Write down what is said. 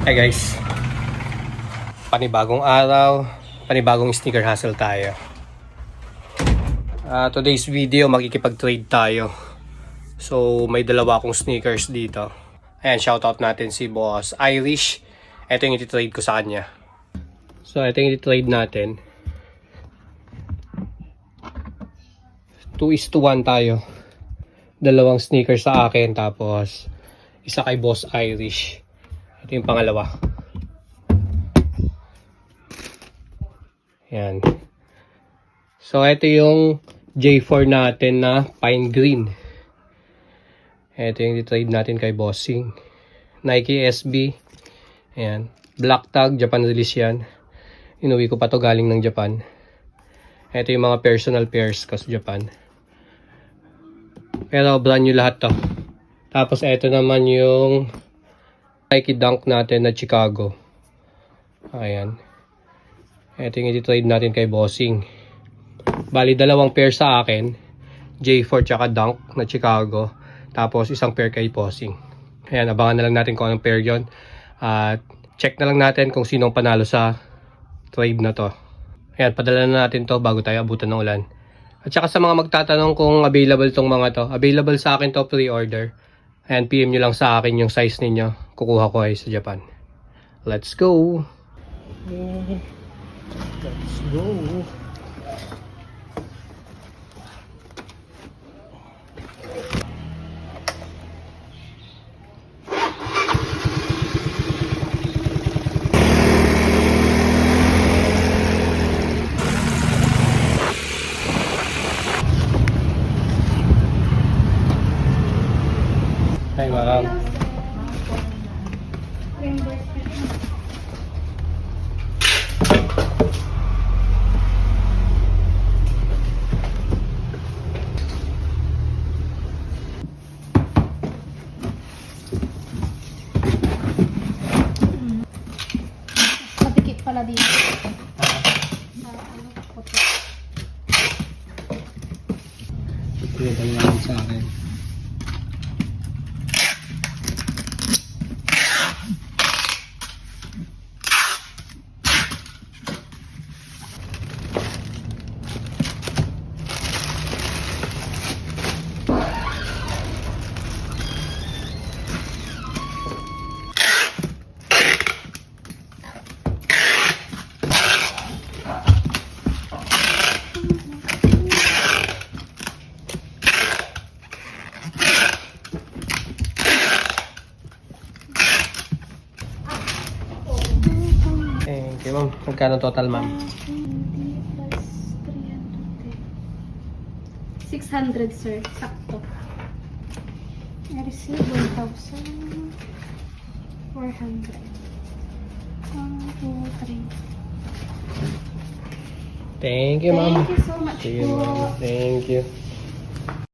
Hey guys, panibagong araw, panibagong sneaker hustle tayo. Ah, today's video, makikipag-trade tayo. So, may dalawa akong sneakers dito. Ayan, shoutout natin si Boss Irish. Ito yung iti-trade ko sa kanya. So, ito yung iti-trade natin. 2 is to 1 tayo. Dalawang sneakers sa akin, tapos isa kay Boss Irish. Ito yung pangalawa. Yan. So, ito yung J4 natin na pine green. Ito yung trade natin kay Bossing. Nike SB. Ayan. Black tag, Japan release yan. Inuwi ko pa to galing ng Japan. Ito yung mga personal pairs ko sa Japan. Pero brand new lahat to. Tapos ito naman yung Nike Dunk natin na Chicago. Ayan. Ito yung iti-trade natin kay Bossing. Bali, dalawang pair sa akin. J4 tsaka Dunk na Chicago. Tapos isang pair kay Bossing. Ayan, abangan na lang natin kung anong pair yon At check na lang natin kung sinong panalo sa trade na to. Ayan, padala na natin to bago tayo abutan ng ulan. At saka sa mga magtatanong kung available tong mga to, available sa akin to pre-order. Ayan, PM nyo lang sa akin yung size ninyo. Kukuha ko ay sa Japan. Let's go! Let's go! Hi, ma'am. Patikit pala dito. Ah, ano, puti. Pinadala naman sa akin. Thank you, ma'am. Magkano total, ma'am? 20 plus 310. 600 sir, sakto. I receive 1,400. 1, 2, 3. Thank you, ma'am. Thank you so much Sige, po. ma'am. Thank you.